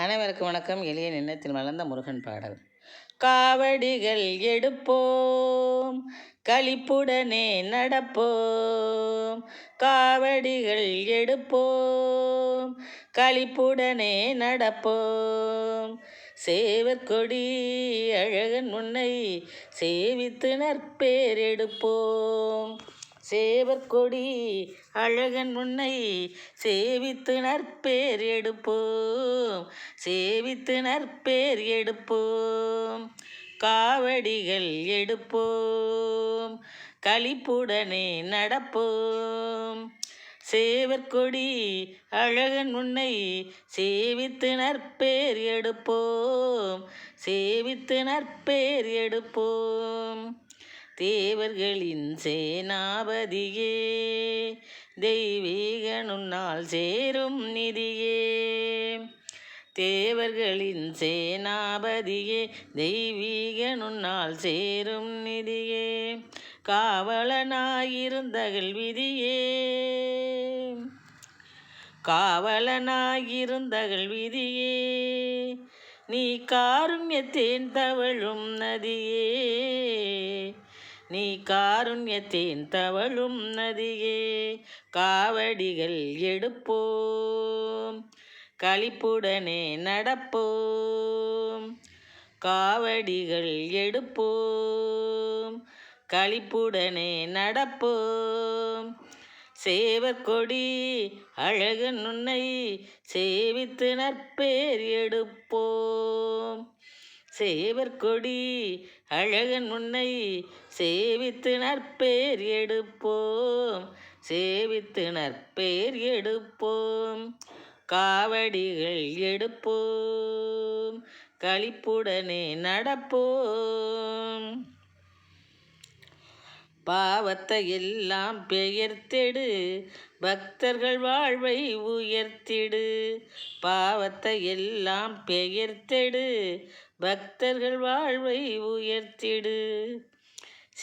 அனைவருக்கும் வணக்கம். எளிய நின்னத்தில் வளர்ந்த முருகன் பாடல். காவடிகள் எடுப்போம். களிப்புடனே நடப்போம். காவடிகள் எடுப்போம். களிப்புடனே நடப்போம். சேவற்கொடி அழகன் முன்னை சேவித்து நற்பேர் எடுப்போம். சேவற்கொடி அழகன் முன்னை சேவித்து நற்பேர் எடுப்போம். சேவித்து நற்பேர் எடுப்போம். காவடிகள் எடுப்போம். கழிப்புடனே நடப்போம். சேவற்கொடி அழகன் முன்னை சேவித்து நற்பேர் எடுப்போம். சேவித்து நற்பேர் எடுப்போம். தேவர்களின் சேனாபதியே தெய்வீகனுன்னால் சேரும் நிதியே. தேவர்களின் சேனாபதியே தெய்வீகனுன்னால் சேரும் நிதியே. காவலனாயிருந்தகள் விதியே. காவலனாயிருந்தகள் விதியே. நீ காருண்யத்தேன் தவழும் நதியே. நீ காருண்யத்தின் தவழும் நதியே காவடிகள் எடுப்போம். களிப்புடனே நடப்போம். காவடிகள் எடுப்போம். களிப்புடனே நடப்போம். சேவற்கொடி அழகு நுண்ணை சேவித்து நற்பேர் எடுப்போம். சேவற்கொடி அழகன் முன்னை சேவித்து நற்பேர் எடுப்போம். சேவித்து நற்பேர் எடுப்போம். காவடிகள் எடுப்போம். களிப்புடனே நடப்போம். பாவத்தை எல்லாம் பெயர்த்தெடு. பக்தர்கள் வாழ்வை உயர்த்திடு. பாவத்தை எல்லாம் பெயர்த்தெடு. பக்தர்கள் வாழ்வை உயர்த்திடு.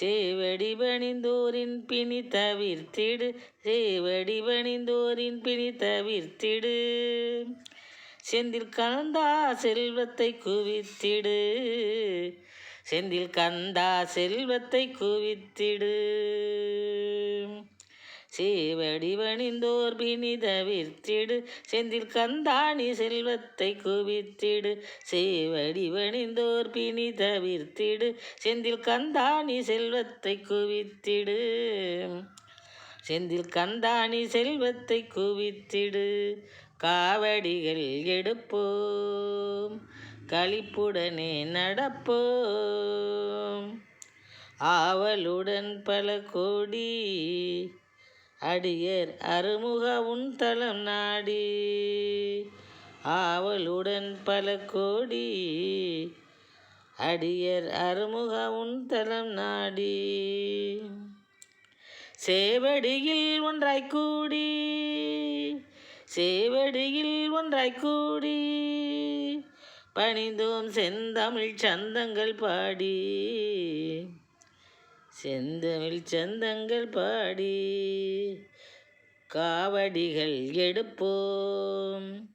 சேவடி பணிந்தோரின் பிணி தவிர்த்திடு. சேவடி பணிந்தோரின் பிணி தவிர்த்திடு. செந்தில் கந்தா செல்வத்தை குவித்திடு. செந்தில் கந்தா செல்வத்தை குவித்திடு. சேவடி வணிந்தோர் பிணி தவிர்த்திடு செந்தில் கந்தாணி செல்வத்தை குவித்திடு. சேவடி வணிந்தோர் பிணி தவிர்த்திடு செந்தில் கந்தாணி செல்வத்தை குவித்திடு. செந்தில் கந்தாணி செல்வத்தை குவித்திடு. காவடிகள் எடுப்போம். களிப்புடனே நடப்போம். ஆவலுடன் பல கோடி அடியர் அருமுக உன் தளம் நாடி. ஆவலுடன் பல கோடி. அடியர் அருமுக உன் தளம் நாடி. சேவடியில் ஒன்றாய் கூடி. சேவடியில் ஒன்றாய் கூடி. பணிந்தோம் செந்தமிழ் சந்தங்கள் பாடி. செந்தமிழ் சந்தங்கள் பாடி காவடிகள் எடுப்போம்.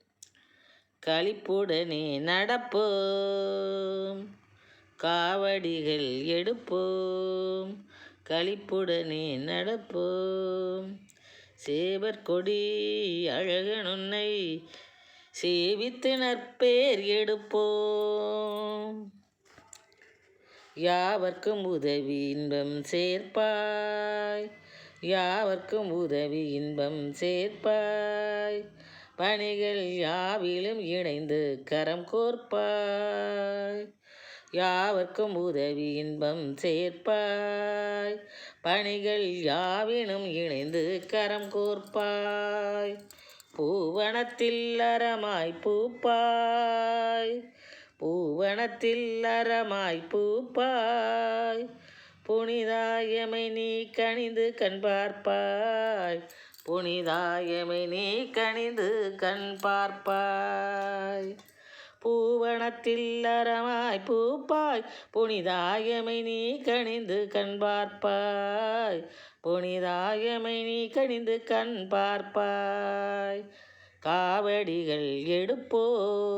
களிப்புடனே நடப்போம். காவடிகள் எடுப்போம். களிப்புடனே நடப்போம். சேவர் கொடி அழகனுன்னை சேவித்து நற்பேர் எடுப்போம். யாவர்க்கும் உதவி இன்பம் சேர்ப்பாய். யாவர்க்கும் உதவி இன்பம் சேர்ப்பாய். பணிகள் யாவிலும் இணைந்து கரம் கோர்ப்பாய். யாவர்க்கும் உதவி இன்பம் சேர்ப்பாய். பணிகள் யாவினும் இணைந்து கரம் கோர்ப்பாய். பூவனத்தில் அறமாய் பூப்பாய். பூவனத்தில் அறமாய் பூப்பாய். புனிதாயமை நீ கணிந்து கண் பார்ப்பாய். புனிதாயமை நீ கணிந்து கண் பார்ப்பாய். பூவனத்தில் அறமாய் பூப்பாய். புனிதாயமை நீ கணிந்து கண் பார்ப்பாய். புனிதாயமை நீ கணிந்து கண் பார்ப்பாய். காவடிகள் எடுப்போ